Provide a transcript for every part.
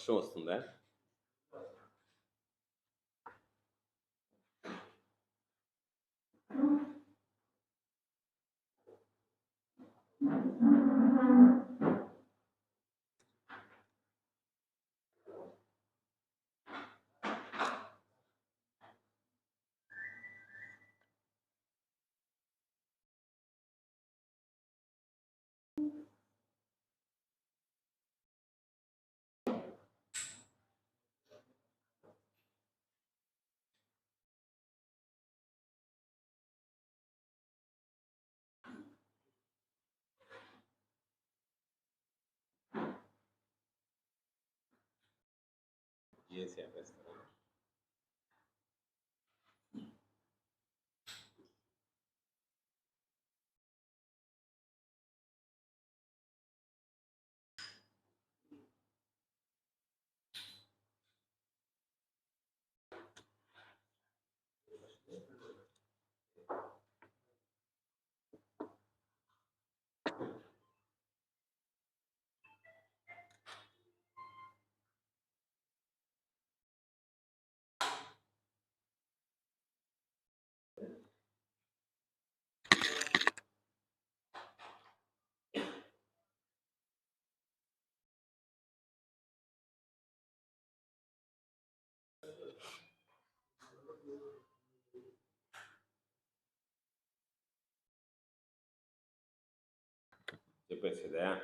Що основне? వస్తుందా జిఎస్సీ de PCDA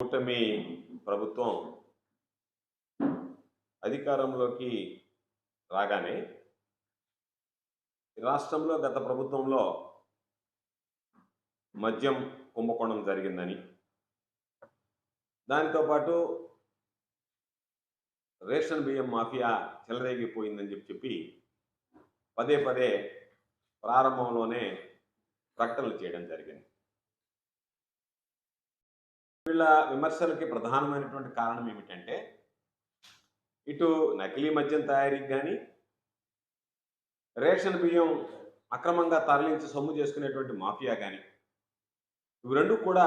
కూటమి ప్రభుత్వం అధికారంలోకి రాగానే ఈ రాష్ట్రంలో గత ప్రభుత్వంలో మద్యం కుంభకోణం జరిగిందని దానితో పాటు రేషన్ బియ్యం మాఫియా చెలరేగిపోయిందని చెప్పి చెప్పి పదే పదే ప్రారంభంలోనే ప్రకటనలు చేయడం జరిగింది. వీళ్ళ విమర్శలకి ప్రధానమైనటువంటి కారణం ఏమిటంటే ఇటు నకిలీ మద్యం తయారీకి కానీ రేషన్ బియ్యం అక్రమంగా తరలించి సొమ్ము చేసుకునేటువంటి మాఫియా కానీ ఇవి రెండు కూడా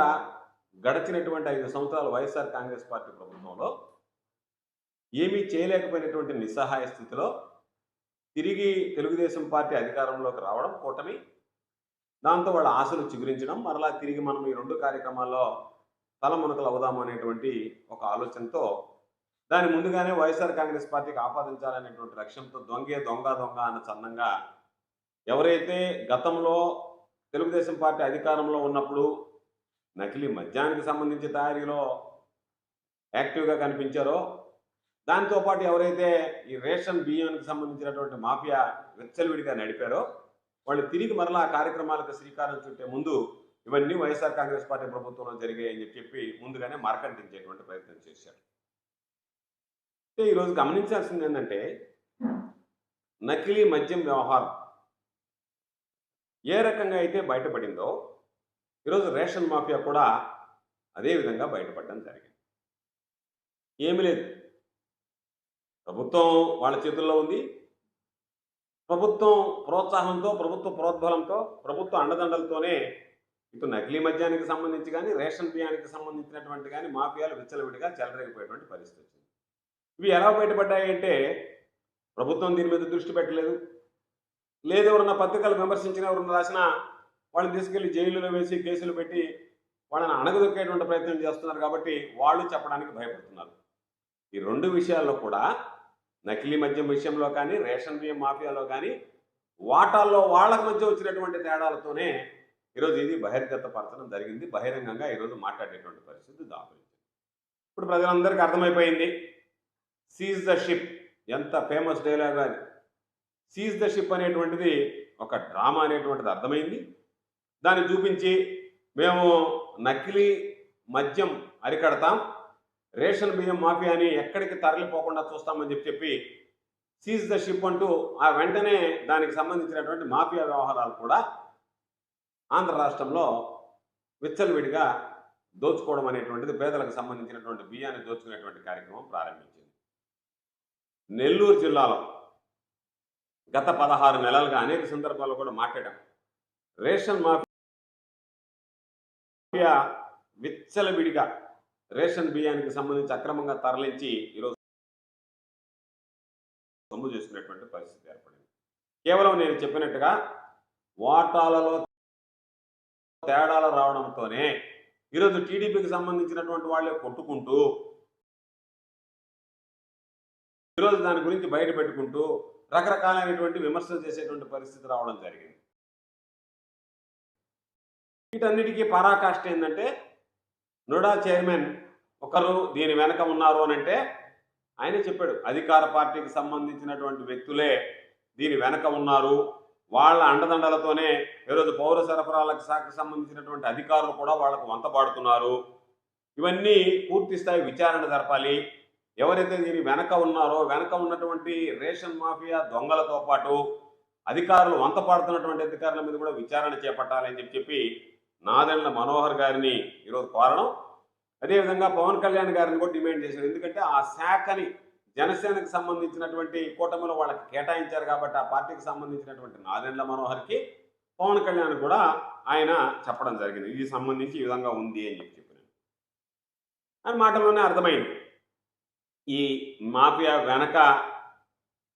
గడిచినటువంటి ఐదు సంవత్సరాల వైఎస్ఆర్ కాంగ్రెస్ పార్టీ ప్రభుత్వంలో ఏమీ చేయలేకపోయినటువంటి నిస్సహాయ స్థితిలో తిరిగి తెలుగుదేశం పార్టీ అధికారంలోకి రావడం కూటమి. దాంతో వాళ్ళ ఆశలు చిగురించడం మరలా తిరిగి మనం ఈ రెండు కార్యక్రమాల్లో తలమునకలు అవుదాము అనేటువంటి ఒక ఆలోచనతో దాని ముందుగానే వైఎస్ఆర్ కాంగ్రెస్ పార్టీకి ఆపాదించాలనేటువంటి లక్ష్యంతో దొంగే దొంగ దొంగ అన్న చందంగా ఎవరైతే గతంలో తెలుగుదేశం పార్టీ అధికారంలో ఉన్నప్పుడు నకిలీ మద్యానికి సంబంధించి తయారీలో యాక్టివ్గా కనిపించారో దాంతోపాటు ఎవరైతే ఈ రేషన్ బియ్యానికి సంబంధించినటువంటి మాఫియా విచ్చలవిడిగా నడిపారో వాళ్ళు తిరిగి మరలా ఆ కార్యక్రమాలకు శ్రీకారం చుట్టే ముందు ఇవన్నీ వైఎస్ఆర్ కాంగ్రెస్ పార్టీ ప్రభుత్వంలో జరిగాయని చెప్పి చెప్పి ముందుగానే మార్కంటించేటువంటి ప్రయత్నం చేశారు. అయితే ఈరోజు గమనించాల్సింది ఏంటంటే నకిలీ మద్యం వ్యవహారం ఏ రకంగా అయితే బయటపడిందో ఈరోజు రేషన్ మాఫియా కూడా అదే విధంగా బయటపడడం జరిగింది. ఏమి లేదు. ప్రభుత్వం వాళ్ళ చేతుల్లో ఉంది. ప్రభుత్వం ప్రోత్సాహంతో ప్రభుత్వ ప్రోద్బలంతో ప్రభుత్వ అండదండలతోనే ఇటు నకిలీ మద్యానికి సంబంధించి కానీ రేషన్ బియ్యానికి సంబంధించినటువంటి కానీ మాఫియాలు విచ్చలవిడిగా చెలరేగిపోయేటువంటి పరిస్థితి వచ్చింది. ఇవి ఎలా బయటపడ్డాయి అంటే ప్రభుత్వం దీని మీద దృష్టి పెట్టలేదు. లేదు ఎవరన్నా పత్రికలు విమర్శించిన ఎవరన్నా రాసినా వాళ్ళని తీసుకెళ్ళి జైలులో వేసి కేసులు పెట్టి వాళ్ళని అణగదొక్కేటువంటి ప్రయత్నం చేస్తున్నారు కాబట్టి వాళ్ళు చెప్పడానికి భయపడుతున్నారు. ఈ రెండు విషయాల్లో కూడా నకిలీ మద్యం విషయంలో కానీ రేషన్ బియ్యం మాఫియాలో కానీ వాటాల్లో వాళ్ళకి మధ్య వచ్చినటువంటి తేడాలతోనే ఈరోజు ఇది బహిర్గతపరచడం జరిగింది. బహిరంగంగా ఈరోజు మాట్లాడేటువంటి పరిస్థితి దాపరించింది. ఇప్పుడు ప్రజలందరికీ అర్థమైపోయింది. సీజ్ ద షిప్ ఎంత ఫేమస్ డైలాగ్ అది. సీజ్ ద షిప్ అనేటువంటిది ఒక డ్రామా అనేటువంటిది అర్థమైంది. దాన్ని చూపించి మేము నకిలీ మద్యం అరికడతాం. రేషన్ బియ్యం మాఫియాని ఎక్కడికి తరలిపోకుండా చూస్తామని చెప్పి చెప్పి సీజ్ ద షిప్ అంటూ ఆ వెంటనే దానికి సంబంధించినటువంటి మాఫియా వ్యవహారాలు కూడా ఆంధ్ర రాష్ట్రంలో విచ్చలవిడిగా దోచుకోవడం అనేటువంటిది పేదలకు సంబంధించినటువంటి బియ్యాన్ని దోచుకునేటువంటి కార్యక్రమం ప్రారంభించింది. నెల్లూరు జిల్లాలో గత పదహారు నెలలుగా అనేక సందర్భాల్లో కూడా మాట్లాడాం. రేషన్ మాఫియా విచ్చలవిడిగా రేషన్ బియ్యానికి సంబంధించి అక్రమంగా తరలించి ఈరోజు సొమ్ము చేసుకునేటువంటి పరిస్థితి ఏర్పడింది. కేవలం నేను చెప్పినట్టుగా వాటాలలో తేడాలు రావడంతోనే ఈరోజు టీడీపీకి సంబంధించినటువంటి వాళ్ళే కొట్టుకుంటూ ఈరోజు దాని గురించి బయట పెట్టుకుంటూ రకరకాలైనటువంటి విమర్శలు చేసేటువంటి పరిస్థితి రావడం జరిగింది. వీటన్నిటికీ పరాకాష్ట ఏంటంటే నోడా చైర్మన్ ఒకరు దీని వెనక ఉన్నారు అని అంటే ఆయనే చెప్పాడు అధికార పార్టీకి సంబంధించినటువంటి వ్యక్తులే దీని వెనక ఉన్నారు వాళ్ళ అండదండలతోనే ఈరోజు పౌర సరఫరాలకు శాఖకు సంబంధించినటువంటి అధికారులు కూడా వాళ్ళకు వంతపాడుతున్నారు ఇవన్నీ పూర్తి స్థాయి విచారణ జరపాలి. ఎవరైతే దీని వెనక ఉన్నారో వెనక ఉన్నటువంటి రేషన్ మాఫియా దొంగలతో పాటు అధికారులు వంతపాడుతున్నటువంటి అధికారుల మీద కూడా విచారణ చేపట్టాలి అని చెప్పి చెప్పి నాదెండ్ల మనోహర్ గారిని ఈరోజు కోరడం. అదేవిధంగా పవన్ కళ్యాణ్ గారిని కూడా డిమాండ్ చేశారు. ఎందుకంటే ఆ శాఖని జనసేనకు సంబంధించినటువంటి కూటమిలో వాళ్ళకి కేటాయించారు కాబట్టి ఆ పార్టీకి సంబంధించినటువంటి నాదెండ్ల మనోహర్కి పవన్ కళ్యాణ్ కూడా ఆయన చెప్పడం జరిగింది. ఇది సంబంధించి ఈ విధంగా ఉంది అని చెప్పి చెప్పినాను అని మాటల్లోనే అర్థమైంది. ఈ మాఫియా వెనక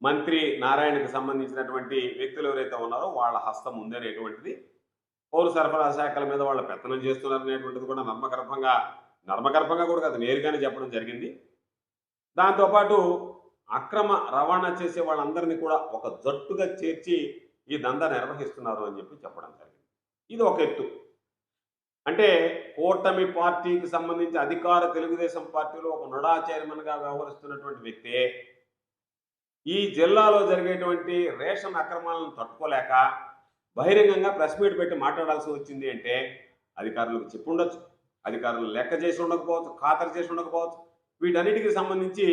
మంత్రి నారాయణకు సంబంధించినటువంటి వ్యక్తులు ఎవరైతే ఉన్నారో వాళ్ళ హస్తం ఉందనేటువంటిది పౌర సరఫరా శాఖల మీద వాళ్ళు పెత్తనం చేస్తున్నారు అనేటువంటిది కూడా నర్మగర్భంగా నర్మగర్భంగా కూడా కాదు నేరుగానే చెప్పడం జరిగింది. దాంతోపాటు అక్రమ రవాణా చేసే వాళ్ళందరినీ కూడా ఒక జట్టుగా చేర్చి ఈ దందా నిర్వహిస్తున్నారు అని చెప్పి చెప్పడం జరిగింది. ఇది ఒక ఎత్తు. అంటే కూటమి పార్టీకి సంబంధించి అధికార తెలుగుదేశం పార్టీలో ఒక నొడా చైర్మన్గా వ్యవహరిస్తున్నటువంటి వ్యక్తే ఈ జిల్లాలో జరిగేటువంటి రేషన్ అక్రమాలను తట్టుకోలేక బహిరంగంగా ప్రెస్ మీట్ పెట్టి మాట్లాడాల్సి వచ్చింది అంటే అధికారులకు చెప్పి ఉండొచ్చు. అధికారులు లెక్క చేసి ఉండకపోవచ్చు ఖాతరు చేసి ఉండకపోవచ్చు. వీటన్నిటికి సంబంధించి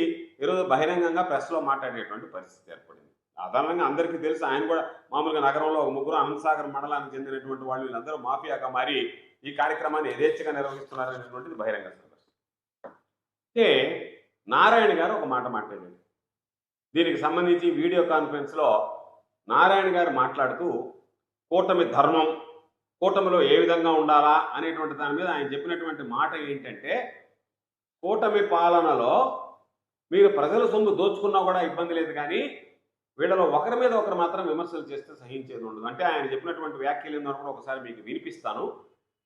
ఈరోజు బహిరంగంగా ప్రెస్లో మాట్లాడేటువంటి పరిస్థితి ఏర్పడింది. సాధారణంగా అందరికీ తెలుసు ఆయన కూడా మామూలుగా నగరంలో ఒక ముగ్గురు అనంతసాగర్ మండలానికి చెందినటువంటి వాళ్ళు వీళ్ళందరూ మాఫియాగా మారి ఈ కార్యక్రమాన్ని యథేచ్ఛగా నిర్వహిస్తున్నారు అనేటువంటిది బహిరంగ సందర్శన. అయితే నారాయణ గారు ఒక మాట మాట్లాడారు. దీనికి సంబంధించి వీడియో కాన్ఫరెన్స్లో నారాయణ గారు మాట్లాడుతూ కూటమి ధర్మం కూటమిలో ఏ విధంగా ఉండాలా అనేటువంటి దాని మీద ఆయన చెప్పినటువంటి మాట ఏంటంటే కూటమి పాలనలో మీరు ప్రజల సొమ్ము దోచుకున్నా కూడా ఇబ్బంది లేదు కానీ వీళ్ళలో ఒకరి మీద ఒకరు మాత్రం విమర్శలు చేస్తే సహించేది ఉండదు. అంటే ఆయన చెప్పినటువంటి వ్యాఖ్యలు ఏందో కూడా ఒకసారి మీకు వినిపిస్తాను.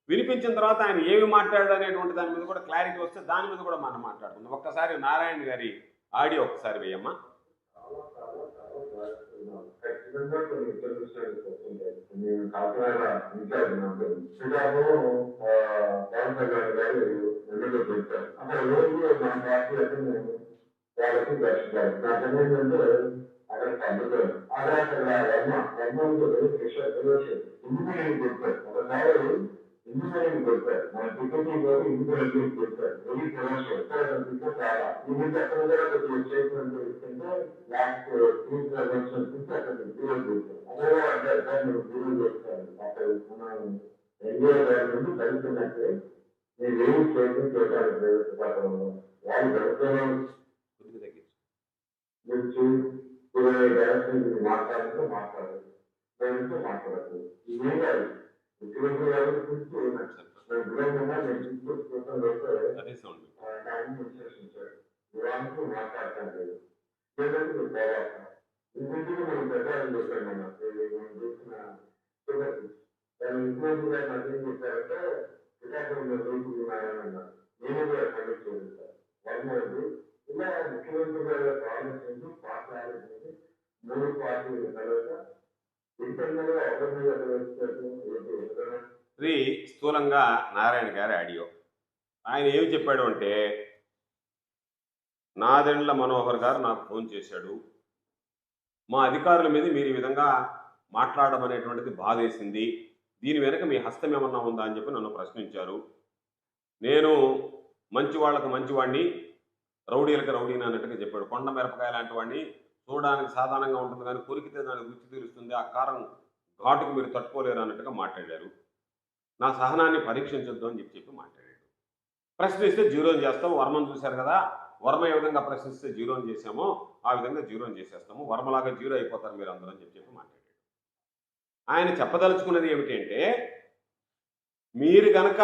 వినిపించిన తర్వాత ఆయన ఏమి మాట్లాడాడు అనేటువంటి దాని మీద కూడా క్లారిటీ వస్తే దాని మీద కూడా మనం మాట్లాడుకుందాం. ఒక్కసారి నారాయణ గారి ఆడియో ఒకసారి వేయమ్మా. నేను కాకినాడ ఇన్ఛార్జ్ నాకు శ్రీరాము పవన్ కళ్యాణ్ గారు పెట్టారు అక్కడ రోజు మన నేను వాళ్ళకి అక్కడ పద్ధతులు అక్కడ అక్కడ వర్మ వర్మ రిలేషన్ ఇంజనీరింగ్ ఒకసారి ఇంజనీరింగ్ చెప్పారు? మన టికెట్ గారు ఇంజనీరింగ్ చెప్పారు. వెరీ ఫేమస్ ఎక్కడ కనిపిస్తే చాలా. ఇది ఎక్కడ కూడా కొద్దిగా స్టేట్మెంట్ లాస్ట్ త్రీ అక్కడ చేశారు. అదే సార్ మీరు చేస్తారు. అక్కడ ఎన్జిఓ గారి నుండి కలుస్తున్నట్టే మీరు ఏమి స్టేట్మెంట్ చేశారు? వాళ్ళు ప్రభుత్వం గురించి ఇరవై డైరెక్షన్ మాట్లాడితే మాట్లాడదు గురించి మాట్లాడదు ఇదేం కాదు. ముఖ్యమంత్రి గారి గురించి నేను దూరంగా నేను తీసుకొచ్చుకుంటాను అయితే అదే సౌండ్ టైం విశ్లేషించాడు వివానికి మాట్లాడటం లేదు లేదంటే మీరు పోరాడతాం ఇంటికి మనం పెద్దాలని చెప్పాను మన మనం చూసిన చూడండి దాని ముఖ్యమంత్రి గారు నాకు ఏం చెప్పారంటే విశాఖపట్నంలో రైతులు ఉన్నారని అన్నారు నేను కూడా కండక్ట్ చేయలేదు సార్ వర్మది ఇలా ముఖ్యమంత్రి గారి యొక్క ఆలోచనలు పార్టీ ఆలోచనలు మూడు పార్టీల తర్వాత ఇంటర్నల్గా ఒకరి మీద ఒకరు వచ్చేటట్టు ఏంటి ఎక్కడైనా ఇది స్థూలంగా నారాయణ గారి ఆడియో ఆయన ఏమి చెప్పాడు అంటే నాదెండ్ల మనోహర్ గారు నాకు ఫోన్ చేశాడు. మా అధికారుల మీద మీరు ఈ విధంగా మాట్లాడడం అనేటువంటిది బాధేసింది. దీని వెనుక మీ హస్తం ఏమన్నా ఉందా అని చెప్పి నన్ను ప్రశ్నించారు. నేను మంచి వాళ్ళకు మంచివాడిని రౌడీలకు రౌడీని అన్నట్టుగా చెప్పాడు. కొండ మిరపకాయ లాంటి వాడిని చూడడానికి సాధారణంగా ఉంటుంది కానీ కొరికితే దానికి రుచి తీరుస్తుంది. ఆ కారం ఘాటుకు మీరు తట్టుకోలేరు అన్నట్టుగా మాట్లాడారు. నా సహనాన్ని పరీక్షించొద్దు అని చెప్పి చెప్పి మాట్లాడారు. ప్రశ్నిస్తే జీరోని చేస్తాం వర్మను చూశారు కదా? వర్మ ఏ విధంగా ప్రశ్నిస్తే జీరోని చేసామో ఆ విధంగా జీరోని చేసేస్తాము. వర్మలాగా జీరో అయిపోతారు మీరు అందరూ అని చెప్పి మాట్లాడాడు. ఆయన చెప్పదలుచుకున్నది ఏమిటంటే మీరు కనుక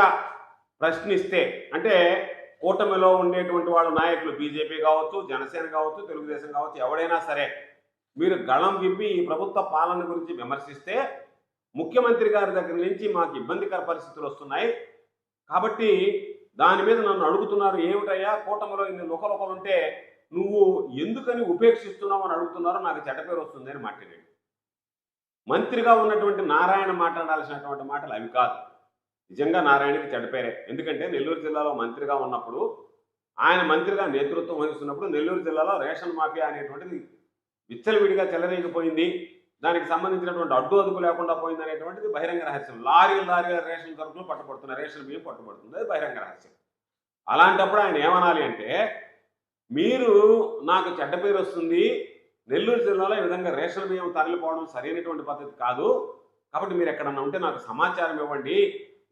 ప్రశ్నిస్తే అంటే కూటమిలో ఉండేటువంటి వాళ్ళ నాయకులు బీజేపీ కావచ్చు జనసేన కావచ్చు తెలుగుదేశం కావచ్చు ఎవడైనా సరే మీరు గళం విప్పి ఈ ప్రభుత్వ పాలన గురించి విమర్శిస్తే ముఖ్యమంత్రి గారి దగ్గర నుంచి మాకు ఇబ్బందికర పరిస్థితులు వస్తున్నాయి. కాబట్టి దాని మీద నన్ను అడుగుతున్నారు ఏమిటయ్యా కూటమిలో ఇన్ని లుకలుకలు ఉంటే నువ్వు ఎందుకని ఉపేక్షిస్తున్నావు అని అడుగుతున్నారో నాకు చెడ్డ పేరు వస్తుంది అని మాట్లాడాడు. మంత్రిగా ఉన్నటువంటి నారాయణ మాట్లాడాల్సినటువంటి మాటలు అవి కాదు. నిజంగా నారాయణకి చెడ్డ పేరే. ఎందుకంటే నెల్లూరు జిల్లాలో మంత్రిగా ఉన్నప్పుడు ఆయన మంత్రిగా నేతృత్వం వహిస్తున్నప్పుడు నెల్లూరు జిల్లాలో రేషన్ మాఫియా అనేటువంటిది విచ్చలవిడిగా చెలరేగిపోయింది. దానికి సంబంధించినటువంటి అడ్డు అదుపు లేకుండా పోయిందనేటువంటిది బహిరంగ రహస్యం. లారీలు లారీల రేషన్ సరుకులు పట్టుబడుతున్నాయి రేషన్ బియ్యం పట్టుబడుతుంది అది బహిరంగ రహస్యం. అలాంటప్పుడు ఆయన ఏమనాలి అంటే మీరు నాకు చెడ్డ పేరు వస్తుంది నెల్లూరు జిల్లాలో ఈ విధంగా రేషన్ బియ్యం తరలిపోవడం సరైనటువంటి పద్ధతి కాదు కాబట్టి మీరు ఎక్కడన్నా ఉంటే నాకు సమాచారం ఇవ్వండి.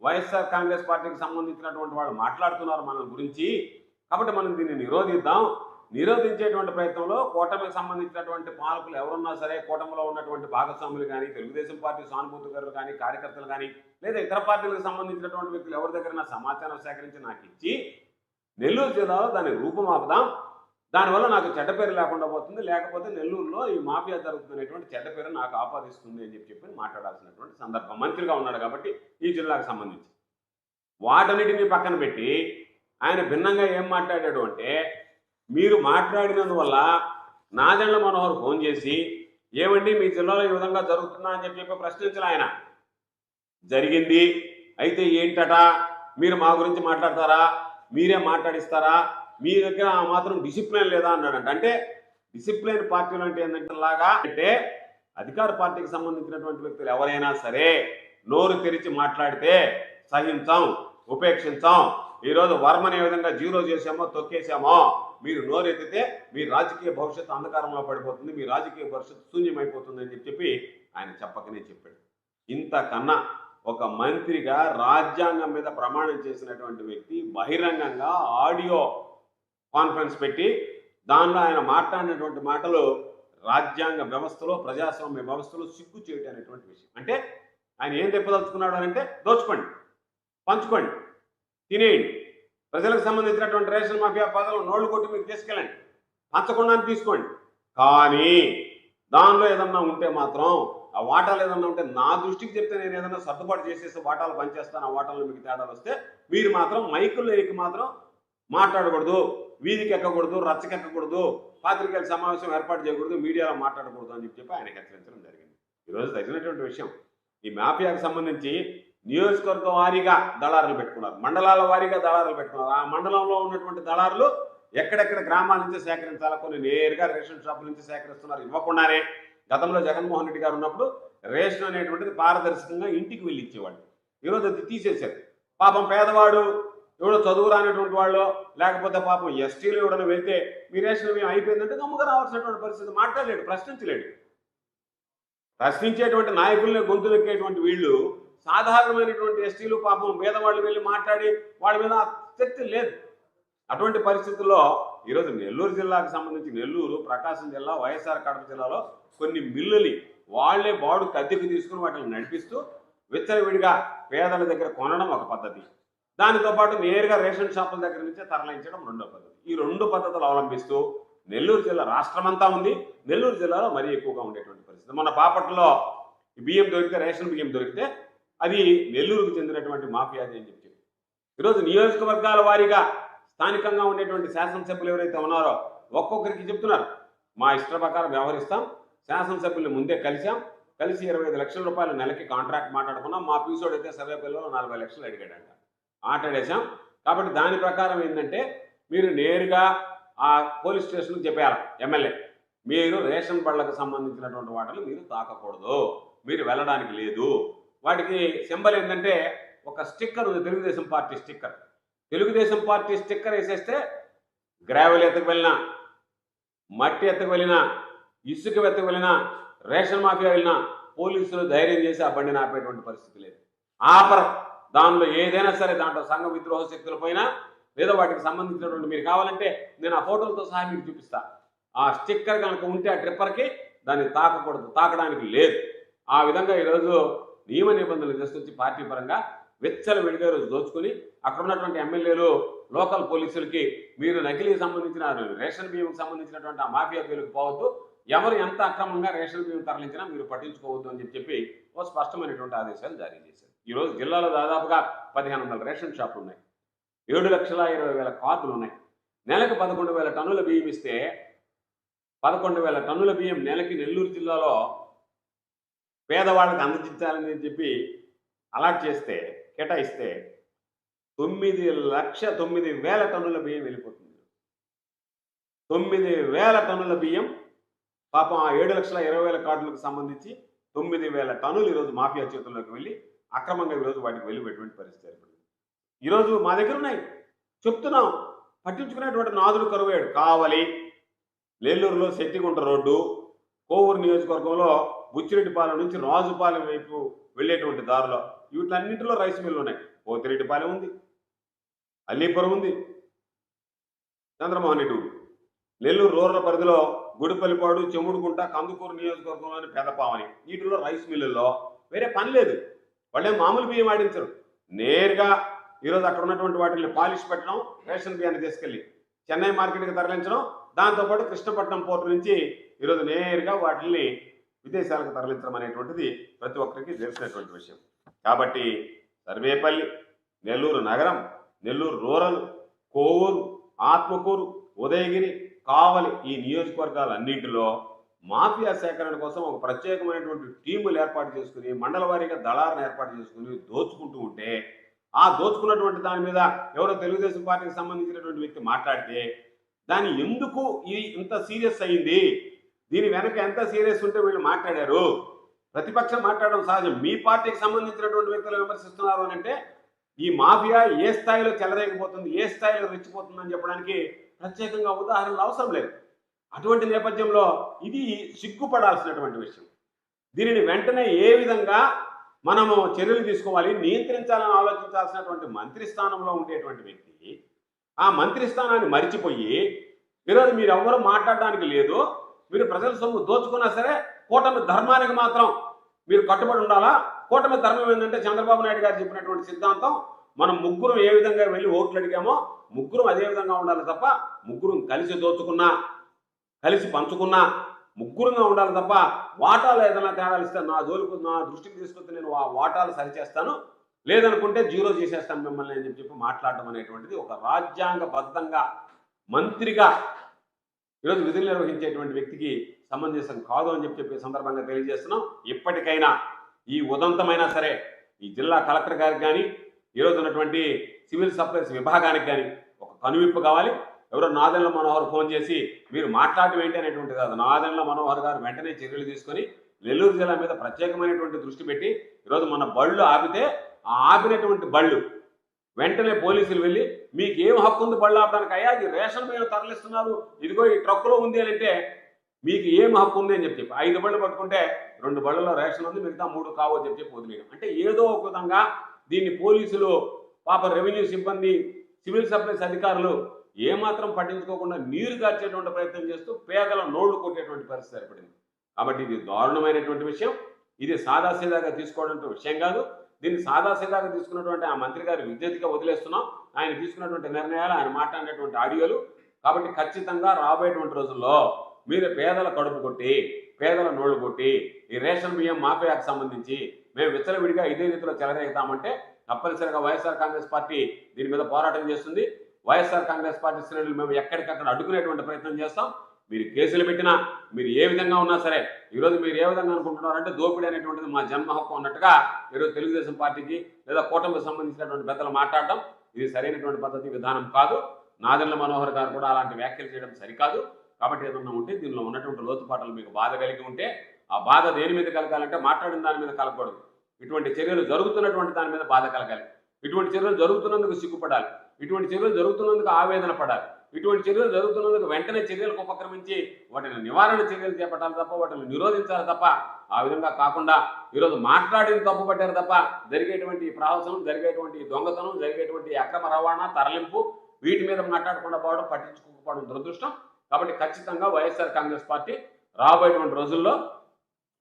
వైఎస్ఆర్ కాంగ్రెస్ పార్టీకి సంబంధించినటువంటి వాళ్ళు మాట్లాడుతున్నారు మన గురించి కాబట్టి మనం దీన్ని నిరోధిద్దాం. నిరోధించేటువంటి ప్రయత్నంలో కూటమికి సంబంధించినటువంటి పాలకులు ఎవరున్నా సరే కూటమిలో ఉన్నటువంటి భాగస్వాములు కానీ తెలుగుదేశం పార్టీ సానుభూతికారులు కానీ కార్యకర్తలు కానీ లేదా ఇతర పార్టీలకు సంబంధించినటువంటి వ్యక్తులు ఎవరి దగ్గర సమాచారం సేకరించి నాకు ఇచ్చి నెల్లూరు జిల్లాలో దాన్ని రూపుమాపుదాం. దానివల్ల నాకు చెడ్డ పేరు లేకుండా పోతుంది. లేకపోతే నెల్లూరులో ఈ మాఫియా జరుగుతున్నటువంటి చెడ్డ పేరు నాకు ఆపాదిస్తుంది అని చెప్పి చెప్పి మాట్లాడాల్సినటువంటి సందర్భం. మంత్రిగా ఉన్నాడు కాబట్టి ఈ జిల్లాకు సంబంధించి. వాటన్నిటిని పక్కన పెట్టి ఆయన భిన్నంగా ఏం మాట్లాడాడు అంటే మీరు మాట్లాడినందువల్ల నాదెండ్ల మనోహర్ ఫోన్ చేసి ఏమండి మీ జిల్లాలో ఈ విధంగా జరుగుతుందా? అని చెప్పి చెప్పి ప్రశ్నించాలి ఆయన. జరిగింది. అయితే ఏంటట? మీరు మా గురించి మాట్లాడతారా? మీరే మాట్లాడిస్తారా? మీ దగ్గర మాత్రం డిసిప్లిన్ లేదా? అన్నాడంట. అంటే డిసిప్లిన్ పార్టీలు అంటే ఏంటంటే లాగా అంటే అధికార పార్టీకి సంబంధించినటువంటి వ్యక్తులు ఎవరైనా సరే నోరు తెరిచి మాట్లాడితే సహించాం ఉపేక్షించాం ఈరోజు వర్మని ఏ విధంగా జీరో చేసామో తొక్కేసామో మీరు నోరెత్తితే మీ రాజకీయ భవిష్యత్తు అంధకారంలో పడిపోతుంది మీ రాజకీయ భవిష్యత్తు శూన్యమైపోతుంది అని చెప్పి ఆయన చెప్పకనే చెప్పాడు. ఇంతకన్నా ఒక మంత్రిగా రాజ్యాంగం మీద ప్రమాణం చేసినటువంటి వ్యక్తి బహిరంగంగా ఆడియో కాన్ఫరెన్స్ పెట్టి దానిలో ఆయన మాట్లాడినటువంటి మాటలు రాజ్యాంగ వ్యవస్థలో ప్రజాస్వామ్య వ్యవస్థలో సిగ్గు చేయటం అనేటువంటి విషయం. అంటే ఆయన ఏం తెప్పదలుచుకున్నాడు అని అంటే దోచుకోండి పంచుకోండి. తినేయండి. ప్రజలకు సంబంధించినటువంటి రేషన్ మాఫియా పదవులు నోళ్ళు కొట్టి మీరు తీసుకెళ్ళండి. పంచకుండా తీసుకోండి. కానీ దానిలో ఏదన్నా ఉంటే మాత్రం ఆ వాటాలు ఏదన్నా ఉంటే నా దృష్టికి చెప్తే నేను ఏదన్నా సర్దుబాటు చేసేసి వాటాలు పనిచేస్తాను ఆ వాటాల్లో మీకు తేడాలు వస్తే మీరు మాత్రం మైకుల్లో ఎక్కి మాత్రం మాట్లాడకూడదు వీధికి ఎక్కకూడదు రచ్చకెక్కకూడదు పాత్రికేయుల సమావేశం ఏర్పాటు చేయకూడదు మీడియాలో మాట్లాడకూడదు అని చెప్పి చెప్పి ఆయన హెచ్చరించడం జరిగింది. ఈరోజు తగినటువంటి విషయం. ఈ మాఫియాకు సంబంధించి నియోజకవర్గ వారీగా దళారులు పెట్టుకున్నారు. మండలాల వారీగా దళారులు పెట్టుకున్నారు. ఆ మండలంలో ఉన్నటువంటి దళారులు ఎక్కడెక్కడ గ్రామాల నుంచి సేకరించాలా కొన్ని నేరుగా రేషన్ షాపుల నుంచి సేకరిస్తున్నారు. ఇవ్వకుండానే గతంలో జగన్మోహన్ రెడ్డి గారు ఉన్నప్పుడు రేషన్ అనేటువంటిది పారదర్శకంగా ఇంటికి వెళ్ళి ఇచ్చేవాడు ఈరోజు అది తీసేశారు. పాపం పేదవాడు ఎవడో చదువు రానటువంటి వాళ్ళు లేకపోతే పాపం ఎస్టీలు ఎవడన్నా వెళ్తే మీ రేషన్ మేము అయిపోయిందంటే గమ్ముగా రావాల్సినటువంటి పరిస్థితి మాట్లాడలేడు ప్రశ్నించలేడు. ప్రశ్నించేటువంటి నాయకుల్ని గొంతులెక్కేటువంటి వీళ్ళు సాధారణమైనటువంటి ఎస్టీలు పాపం పేదవాళ్ళు వెళ్ళి మాట్లాడి వాళ్ళ మీద ఆసక్తి లేదు. అటువంటి పరిస్థితుల్లో ఈరోజు నెల్లూరు జిల్లాకు సంబంధించి నెల్లూరు ప్రకాశం జిల్లా వైఎస్ఆర్ కడప జిల్లాలో కొన్ని మిల్లుని వాళ్ళే బాడు కద్దెకు తీసుకుని వాటిని నడిపిస్తూ విచ్చలవిడిగా పేదల దగ్గర కొనడం ఒక పద్ధతి. దానితో పాటు నేరుగా రేషన్ షాపుల దగ్గర నుంచే తరలించడం రెండో పద్ధతి. ఈ రెండు పద్ధతులు అవలంబిస్తూ నెల్లూరు జిల్లా రాష్ట్రమంతా ఉంది. నెల్లూరు జిల్లాలో మరీ ఎక్కువగా ఉండేటువంటి పరిస్థితి. మన బాపట్లలో ఈ బియ్యం దొరికితే రేషన్ బియ్యం దొరికితే అది నెల్లూరుకు చెందినటువంటి మాఫియాది అని చెప్పి ఈరోజు నియోజకవర్గాల వారీగా స్థానికంగా ఉండేటువంటి శాసనసభ్యులు ఎవరైతే ఉన్నారో ఒక్కొక్కరికి చెప్తున్నారు. మా ఇష్ట ప్రకారం వ్యవహరిస్తాం. శాసనసభ్యుల్ని ముందే కలిసాం కలిసి ఇరవై ఐదు లక్షల రూపాయలు నెలకి కాంట్రాక్ట్ మాట్లాడుకున్నాం. మా పీసోడు అయితే సర్వేపల్లిలో నలభై లక్షలు అడిగాడంట. ఆటాడేశాం కాబట్టి దాని ప్రకారం ఏంటంటే మీరు నేరుగా ఆ పోలీస్ స్టేషన్కి చెప్పారు ఎమ్మెల్యే మీరు రేషన్ బళ్ళకు సంబంధించినటువంటి వాటిని మీరు తాకకూడదు. మీరు వెళ్ళడానికి లేదు. వాటికి సింబల్ ఏంటంటే ఒక స్టిక్కర్ ఉంది Telugu Desam party sticker. Telugu Desam party sticker వేసేస్తే గ్రావెల్ ఎత్తుకు వెళ్ళినా మట్టి ఎత్తుకు వెళ్ళినా ఇసుక ఎత్తుకు వెళ్ళినా రేషన్ మాఫియా వెళ్ళినా పోలీసులు ధైర్యం చేసి ఆ బండిని ఆపేటువంటి పరిస్థితి లేదు. ఆపర్. దానిలో ఏదైనా సరే దాంట్లో సంఘ విద్రోహ శక్తుల పైన లేదా వాటికి సంబంధించినటువంటి మీరు కావాలంటే నేను ఆ ఫోటోలతో సహా మీకు చూపిస్తా. ఆ స్టిక్కర్ కనుక ఉంటే ఆ ట్రిప్పర్కి దాన్ని తాకకూడదు. తాకడానికి లేదు. ఆ విధంగా ఈరోజు నియమ నిబంధనలు తీసుకొచ్చి పార్టీ పరంగా వెచ్చల విడిగా రోజు దోచుకుని అక్కడ ఉన్నటువంటి ఎమ్మెల్యేలు లోకల్ పోలీసులకి మీరు నకిలీకి సంబంధించిన రేషన్ బియ్యంకి సంబంధించినటువంటి ఆ మాఫియా పేరుకు పోవద్దు. ఎవరు ఎంత అక్రమంగా రేషన్ బియ్యం తరలించినా మీరు పట్టించుకోవద్దు అని చెప్పి చెప్పి ఓ స్పష్టమైనటువంటి ఆదేశాలు జారీ చేశారు. ఈరోజు జిల్లాలో దాదాపుగా పదిహేను వందల రేషన్ షాపులు ఉన్నాయి. ఏడు లక్షల ఇరవై వేల కార్డులు ఉన్నాయి. నెలకు పదకొండు వేల టన్నుల బియ్యం ఇస్తే పదకొండు వేల టన్నుల బియ్యం నెలకి నెల్లూరు జిల్లాలో పేదవాళ్ళకి అందజేయాలని చెప్పి అలాట్ చేస్తే కేటాయిస్తే తొమ్మిది లక్ష తొమ్మిది వేల టన్నుల బియ్యం వెళ్ళిపోతుంది. తొమ్మిది వేల టన్నుల బియ్యం పాపం ఆ ఏడు లక్షల ఇరవై వేల కార్డులకు సంబంధించి తొమ్మిది వేల టన్నులు ఈరోజు మాఫియా చేతుల్లోకి వెళ్ళి అక్రమంగా ఈరోజు వాటికి వెళ్ళిపోయేటువంటి పరిస్థితి ఏర్పడింది. ఈరోజు మా దగ్గర ఉన్నాయి. చెప్తున్నాం. పట్టించుకునేటువంటి నాదుడు కరువాడు కావలి నెల్లూరులో శెట్టిగుంట రోడ్డు కోవూరు నియోజకవర్గంలో బుచ్చిరెడ్డిపాలెం నుంచి రాజుపాలెం వైపు వెళ్ళేటువంటి దారిలో వీటిలన్నింటిలో రైస్ మిల్లు ఉన్నాయి. పోతిరెడ్డిపాలెం ఉంది. అల్లీపురం ఉంది. చంద్రమోహన్ రెడ్డి నెల్లూరు రూరల్ పరిధిలో గుడిపల్లిపాడు చెముడుగుంట కందుకూరు నియోజకవర్గంలోని పెదపావని. వీటిలో రైస్ మిల్లుల్లో వేరే పని లేదు. వాళ్ళే మామూలు బియ్యం ఆడించరు. నేరుగా ఈరోజు అక్కడ ఉన్నటువంటి వాటిని పాలిష్ పెట్టడం రేషన్ బియ్యాన్ని తీసుకెళ్ళి చెన్నై మార్కెట్కి తరలించడం దాంతోపాటు కృష్ణపట్నం పోర్టు నుంచి ఈరోజు నేరుగా వాటిని విదేశాలకు తరలించడం అనేటువంటిది ప్రతి ఒక్కరికి తెలిసినటువంటి విషయం. కాబట్టి సర్వేపల్లి నెల్లూరు నగరం నెల్లూరు రూరల్ కోవూరు ఆత్మకూరు ఉదయగిరి కావలి ఈ నియోజకవర్గాలన్నింటిలో మాఫియా సేకరణ కోసం ఒక ప్రత్యేకమైనటువంటి టీములు ఏర్పాటు చేసుకుని మండల వారీగా దళాలను ఏర్పాటు చేసుకుని దోచుకుంటూ ఉంటే ఆ దోచుకున్నటువంటి దాని మీద ఎవరో తెలుగుదేశం పార్టీకి సంబంధించినటువంటి వ్యక్తి మాట్లాడితే దాన్ని ఎందుకు ఇది ఇంత సీరియస్ అయింది? దీని వెనక ఎంత సీరియస్ ఉంటే వీళ్ళు మాట్లాడారు? ప్రతిపక్షం మాట్లాడడం సహజం. మీ పార్టీకి సంబంధించినటువంటి వ్యక్తులు విమర్శిస్తున్నారు అని అంటే ఈ మాఫియా ఏ స్థాయిలో చెలరేగిపోతుంది ఏ స్థాయిలో రెచ్చిపోతుందని చెప్పడానికి ప్రత్యేకంగా ఉదాహరణలు అవసరం లేదు. అటువంటి నేపథ్యంలో ఇది సిగ్గుపడాల్సినటువంటి విషయం. దీనిని వెంటనే ఏ విధంగా మనము చర్యలు తీసుకోవాలి నియంత్రించాలని ఆలోచించాల్సినటువంటి మంత్రి స్థానంలో ఉండేటువంటి వ్యక్తి ఆ మంత్రి స్థానాన్ని మరిచిపోయి ఈరోజు మీరు ఎవరు మాట్లాడడానికి లేదు మీరు ప్రజల సొమ్ము దోచుకున్నా సరే కూటమి ధర్మానికి మాత్రం మీరు కట్టుబడి ఉండాలా? కూటమి ధర్మం ఏంటంటే చంద్రబాబు నాయుడు గారు చెప్పినటువంటి సిద్ధాంతం మనం ముగ్గురం ఏ విధంగా వెళ్ళి ఓట్లు అడిగామో ముగ్గురం అదే విధంగా ఉండాలి తప్ప ముగ్గురం కలిసి దోచుకున్నా కలిసి పంచుకున్నా ముగ్గురుగా ఉండాలి తప్ప వాటాలు ఏదైనా తేడాలు ఇస్తే నా జోలికి నా దృష్టికి తీసుకొస్తే నేను ఆ వాటాలు సరిచేస్తాను. లేదనుకుంటే జీరో చేసేస్తాను మిమ్మల్ని అని చెప్పి మాట్లాడడం అనేటువంటిది ఒక రాజ్యాంగబద్ధంగా మంత్రిగా ఈరోజు విధులు నిర్వహించేటువంటి వ్యక్తికి సమంజసం కాదు అని చెప్పి చెప్పే సందర్భంగా తెలియజేస్తున్నాం. ఇప్పటికైనా ఈ ఉదంతమైనా సరే ఈ జిల్లా కలెక్టర్ గారికి కానీ ఈరోజు ఉన్నటువంటి సివిల్ సప్లైస్ విభాగానికి కానీ ఒక కనువిప్పు కావాలి. ఎవరో నాదెండ్ల మనోహర్ ఫోన్ చేసి మీరు మాట్లాడటం ఏంటి అనేటువంటిది కాదు. నాదెండ్ల మనోహర్ గారు వెంటనే చర్యలు తీసుకొని నెల్లూరు జిల్లా మీద ప్రత్యేకమైనటువంటి దృష్టి పెట్టి ఈరోజు మన బళ్ళు ఆపితే ఆ ఆపినటువంటి బళ్ళు వెంటనే పోలీసులు వెళ్ళి మీకు ఏం హక్కు ఉంది బళ్ళు ఆపడానికి అయ్యా ఇది రేషన్ మీద తరలిస్తున్నారు. ఇదిగో ఈ ట్రక్కులో ఉంది అని అంటే మీకు ఏం హక్కు ఉంది అని చెప్పి ఐదు బళ్ళు పట్టుకుంటే రెండు బళ్ళలో రేషన్ ఉంది మిగతా మూడు కావు అని చెప్పి వదిలేయడం. అంటే ఏదో ఒక విధంగా దీన్ని పోలీసులు పాప రెవెన్యూ సిబ్బంది సివిల్ సప్లైస్ అధికారులు ఏమాత్రం పట్టించుకోకుండా నీరు కార్చేటువంటి ప్రయత్నం చేస్తూ పేదల నోళ్ళు కొట్టేటువంటి పరిస్థితి ఏర్పడింది. కాబట్టి ఇది దారుణమైనటువంటి విషయం. ఇది సాదాసీదాగా తీసుకోవడం విషయం కాదు. దీన్ని సాదాసీదాగా తీసుకున్నటువంటి ఆ మంత్రి గారి విద్యుత్గా వదిలేస్తున్నాం. ఆయన తీసుకున్నటువంటి నిర్ణయాలు ఆయన మాట్లాడినటువంటి ఆడియోలు కాబట్టి ఖచ్చితంగా రాబోయేటువంటి రోజుల్లో మీరు పేదల కడుపు కొట్టి పేదల నోళ్ళు కొట్టి ఈ రేషన్ బియ్యం మాఫియాకు సంబంధించి మేము విచ్చలవిడిగా ఇదే రీతిలో చెలరేగుతామంటే తప్పనిసరిగా వైఎస్ఆర్ కాంగ్రెస్ పార్టీ దీని మీద పోరాటం చేస్తుంది. వైఎస్ఆర్ కాంగ్రెస్ పార్టీ శ్రేణులు మేము ఎక్కడికక్కడ అడ్డుకునేటువంటి ప్రయత్నం చేస్తాం. మీరు కేసులు పెట్టినా మీరు ఏ విధంగా ఉన్నా సరే ఈరోజు మీరు ఏ విధంగా అనుకుంటున్నారంటే దోపిడీ అనేటువంటిది మా జన్మ హక్కు అన్నట్టుగా ఈరోజు తెలుగుదేశం పార్టీకి లేదా కూటమికి సంబంధించినటువంటి పెద్దలు మాట్లాడడం ఇది సరైనటువంటి పద్ధతి విధానం కాదు. నాదెళ్ళ మనోహర్ గారు కూడా అలాంటి వ్యాఖ్యలు చేయడం సరికాదు. కాబట్టి ఏదన్నా ఉంటే దీనిలో ఉన్నటువంటి లోతుపాటలు మీకు బాధ కలిగి ఉంటే ఆ బాధ దేని మీద కలగాలంటే మాట్లాడిన దాని మీద కలగకూడదు. ఇటువంటి చర్యలు జరుగుతున్నటువంటి దాని మీద బాధ కలగాలి. ఇటువంటి చర్యలు జరుగుతున్నందుకు సిగ్గుపడాలి. ఇటువంటి చర్యలు జరుగుతున్నందుకు ఆవేదన పడాలి. ఇటువంటి చర్యలు జరుగుతున్నందుకు వెంటనే చర్యలకు ఉపక్రమించి వాటిని నివారణ చర్యలు చేపట్టాలి తప్ప వాటిని నిరోధించాలి తప్ప ఆ విధంగా కాకుండా ఈరోజు మాట్లాడిన తప్పు పట్టారు తప్ప జరిగేటువంటి ప్రహసనం జరిగేటువంటి దొంగతనం జరిగేటువంటి అక్రమ రవాణా తరలింపు వీటి మీద మాట్లాడకుండా పోవడం పట్టించుకోకపోవడం దురదృష్టం. కాబట్టి ఖచ్చితంగా వైఎస్ఆర్ కాంగ్రెస్ పార్టీ రాబోయేటువంటి రోజుల్లో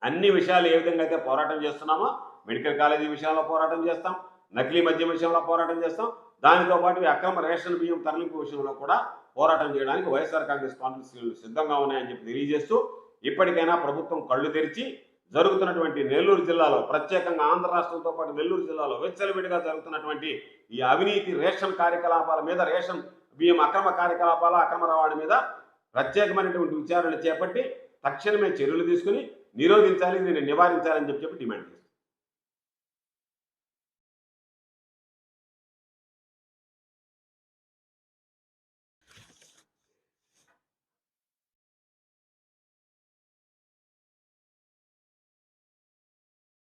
అన్ని విషయాలు ఏ విధంగా అయితే పోరాటం చేస్తున్నామో మెడికల్ కాలేజీ విషయంలో పోరాటం చేస్తాం నకిలీ మద్యం విషయంలో పోరాటం చేస్తాం దానితో పాటు అక్రమ రేషన్ బియ్యం తరలింపు విషయంలో కూడా పోరాటం చేయడానికి వైఎస్ఆర్ కాంగ్రెస్ పార్టీ సిద్ధంగా ఉన్నాయని చెప్పి తెలియజేస్తూ ఇప్పటికైనా ప్రభుత్వం కళ్ళు తెరిచి జరుగుతున్నటువంటి నెల్లూరు జిల్లాలో ప్రత్యేకంగా ఆంధ్ర రాష్ట్రంతో పాటు నెల్లూరు జిల్లాలో వెచ్చలవిడిగా జరుగుతున్నటువంటి ఈ అవినీతి రేషన్ కార్యకలాపాల మీద రేషన్ బియ్యం అక్రమ కార్యకలాపాల అక్రమ రవాణా మీద ప్రత్యేకమైనటువంటి విచారణ చేపట్టి తక్షణమే చర్యలు తీసుకుని నిరోధించాలి దీన్ని నివారించాలని చెప్పి చెప్పి డిమాండ్ చేస్తారు